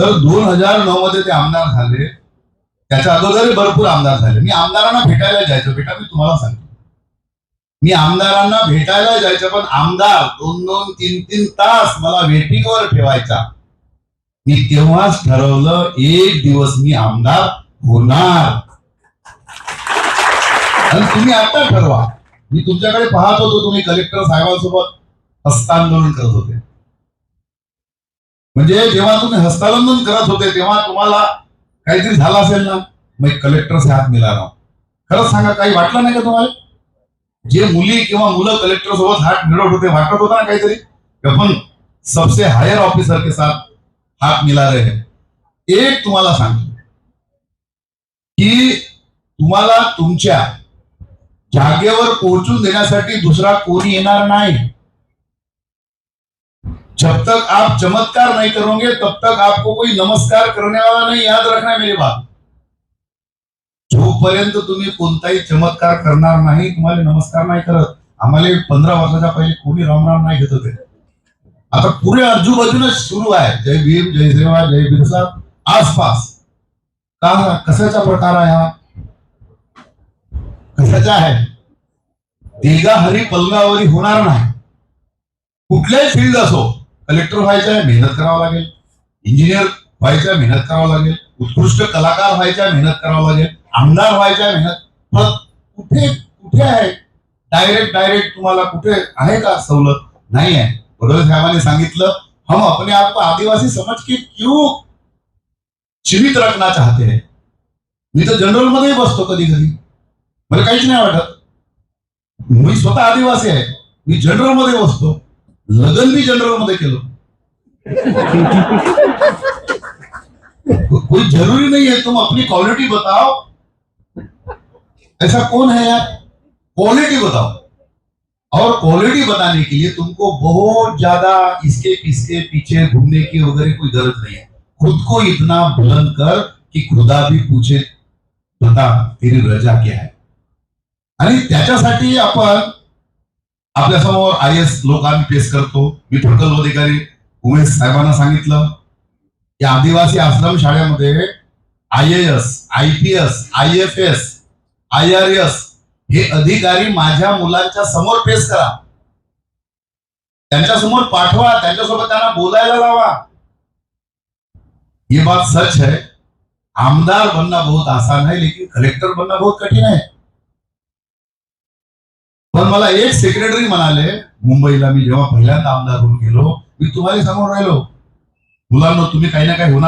तर दोन हजार नऊ मध्ये ते आमदार झाले. त्याच्या अगोदरही भरपूर आमदार झाले. मी आमदारांना भेटायला जायचो. बेटा मी तुम्हाला सांगतो. मी आमदारांना भेटायला जायचं पण आमदार दोन दोन तीन तीन तास मला वेटिंगवर ठेवायचा. मी तेव्हाच ठरवलं एक दिवस मी आमदार होणार. आणि तुम्ही आता ठरवा. मी तुमच्याकडे पाहत होतो तुम्ही कलेक्टर साहेबांसोबत हस्तांदोलन करत होते. म्हणजे जेव्हा तुम्ही हस्तांदोलन करत होते तेव्हा तुम्हाला काहीतरी झालं असेल ना? मग कलेक्टर हात मिळाला. खरंच सांगा काही वाटलं नाही का तुम्हाला? जे मुली किंवा मुलं कलेक्टर सोबत हात मिळवत होते वाटत होता ना काहीतरी? पण सबसे हायर ऑफिसर के साथ हात मिला रहे हैं. एक तुम्हाला सांगतो. की तुम्हाला तुमच्या जागेवर पोहोचून देण्यासाठी दुसरा कोणी येणार नाही. जब तक आप चमत्कार नहीं करोगे तब तक आपको कोई नमस्कार करने वाला नहीं याद रखना मेरी बात। जोपर्यंत तुम्ही कोणताही चमत्कार करणार नाही तुम्हाला नमस्कार नाही करत आम्हाला पंधरा वर्षाच्या पहिले कोणी रामराम नाही घेत होते. आता पुरे आजूबाजूने सुरू आहे. जय भीम जय श्रीवा जय बिरसा. आसपास. का कशाचा प्रकार आहे हा? कशाचा आहे? देगा हरी पलंगावरी होणार नाही. कुठल्याही फील्ड असो कलेक्टर व्हायचं आहे मेहनत करावं लागेल. इंजिनियर व्हायचं मेहनत करावं लागेल. उत्कृष्ट कलाकार व्हायचा मेहनत करावं लागेल. आमदार व्हायचा मेहनत. पण कुठे कुठे आहे? डायरेक्ट डायरेक्ट तुम्हाला कुठे आहे का सवलत? नाही आहे. बरोबर साहेबांनी सांगितलं हम अपने आप को आदिवासी समझ के क्यों जीवित रखना चाहते हैं? मी तर जनरलमध्ये बसतो कधी कधी मला काहीच नाही वाटत. मी स्वतः आदिवासी आहे. मी जनरलमध्ये बसतो. लग्न भी जनरल मध्ये केलं कोई ज़रूरी नहीं है, तुम अपनी क्वालिटी बताओ। ऐसा कौन है यार? क्वालिटी बताओ। और क्वालिटी बताने के लिए तुमको बहुत ज़्यादा इसके इसके पीछे घूमने की वगैरह कोई ज़रूरत नहीं है। खुद को इतना बुलंद कर कि खुदा भी पूछे, बता, तेरी रजा क्या है? आणि त्याच्यासाठी आपण आपल्यासमोर आय एस आम्ही पेश करतो. मी प्रकल्प अधिकारी उमेश साहेबांना सांगितलं. की आदिवासी आश्रम शाळेमध्ये I A S I P S I F S I R S हे अधिकारी माझ्या मुलांच्या समोर पेश करा. त्यांच्यासमोर पाठवा त्यांच्यासोबत त्यांना बोलायला लावा. ये बात सच है आमदार बनना बहुत आसान है लेकिन कलेक्टर बनना बहुत कठीण आहे. पण मला एक सेक्रेटरी म्हणाले मुंबईला मी जेव्हा पहिल्यांदा आमदार होऊन गेलो मी तुम्हाला सांगून राहिलो. मुलांना तुम्ही काही ना काही होणार